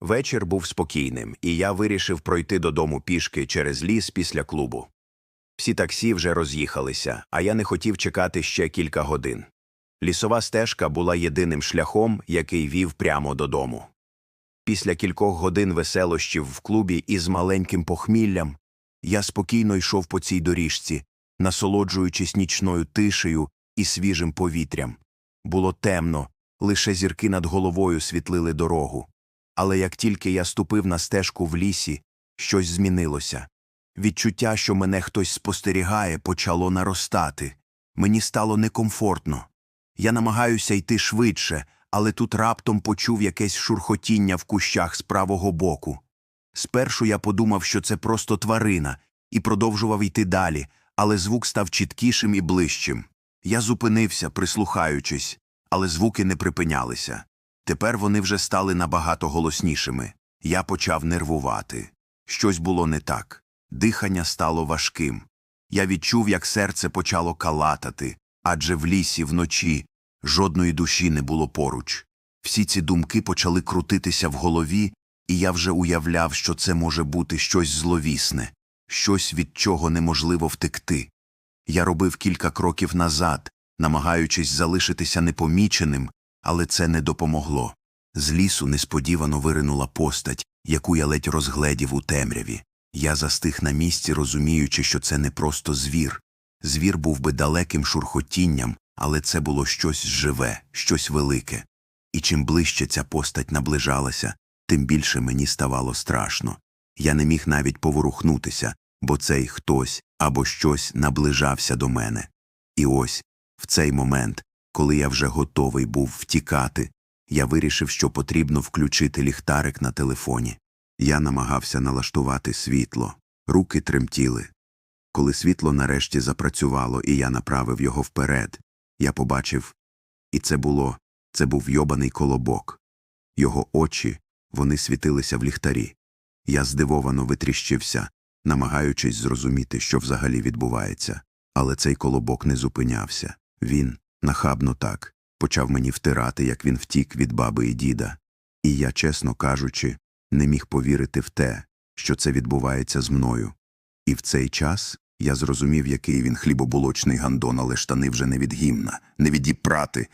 Вечір був спокійним, і я вирішив пройти додому пішки через ліс після клубу. Всі таксі вже роз'їхалися, а я не хотів чекати ще кілька годин. Лісова стежка була єдиним шляхом, який вів прямо додому. Після кількох годин веселощів в клубі із маленьким похміллям я спокійно йшов по цій доріжці, насолоджуючись нічною тишею і свіжим повітрям. Було темно, лише зірки над головою світлили дорогу. Але як тільки я ступив на стежку в лісі, щось змінилося. Відчуття, що мене хтось спостерігає, почало наростати. Мені стало некомфортно. Я намагаюся йти швидше, але тут раптом почув якесь шурхотіння в кущах з правого боку. Спершу я подумав, що це просто тварина, і продовжував йти далі, але звук став чіткішим і ближчим. Я зупинився, прислухаючись, але звуки не припинялися. Тепер вони вже стали набагато голоснішими. Я почав нервувати. Щось було не так. Дихання стало важким. Я відчув, як серце почало калатати, адже в лісі вночі жодної душі не було поруч. Всі ці думки почали крутитися в голові, і я вже уявляв, що це може бути щось зловісне, щось, від чого неможливо втекти. Я робив кілька кроків назад, намагаючись залишитися непоміченим, але це не допомогло. З лісу несподівано виринула постать, яку я ледь розгледів у темряві. Я застиг на місці, розуміючи, що це не просто звір. Звір був би далеким шурхотінням, але це було щось живе, щось велике. І чим ближче ця постать наближалася, тим більше мені ставало страшно. Я не міг навіть поворухнутися, бо цей хтось або щось наближався до мене. І ось, в цей момент, коли я вже готовий був втікати, я вирішив, що потрібно включити ліхтарик на телефоні. Я намагався налаштувати світло, руки тремтіли. Коли світло нарешті запрацювало, і я направив його вперед, я побачив, і це було, це був йобаний колобок. Його очі, вони світилися в ліхтарі. Я здивовано витріщився, намагаючись зрозуміти, що взагалі відбувається. Але цей колобок не зупинявся. Він, нахабно так, почав мені втирати, як він втік від баби і діда. І я, чесно кажучи, не міг повірити в те, що це відбувається з мною. І в цей час я зрозумів, який він хлібобулочний гандон, але штани вже не від гімна, не від діпрати,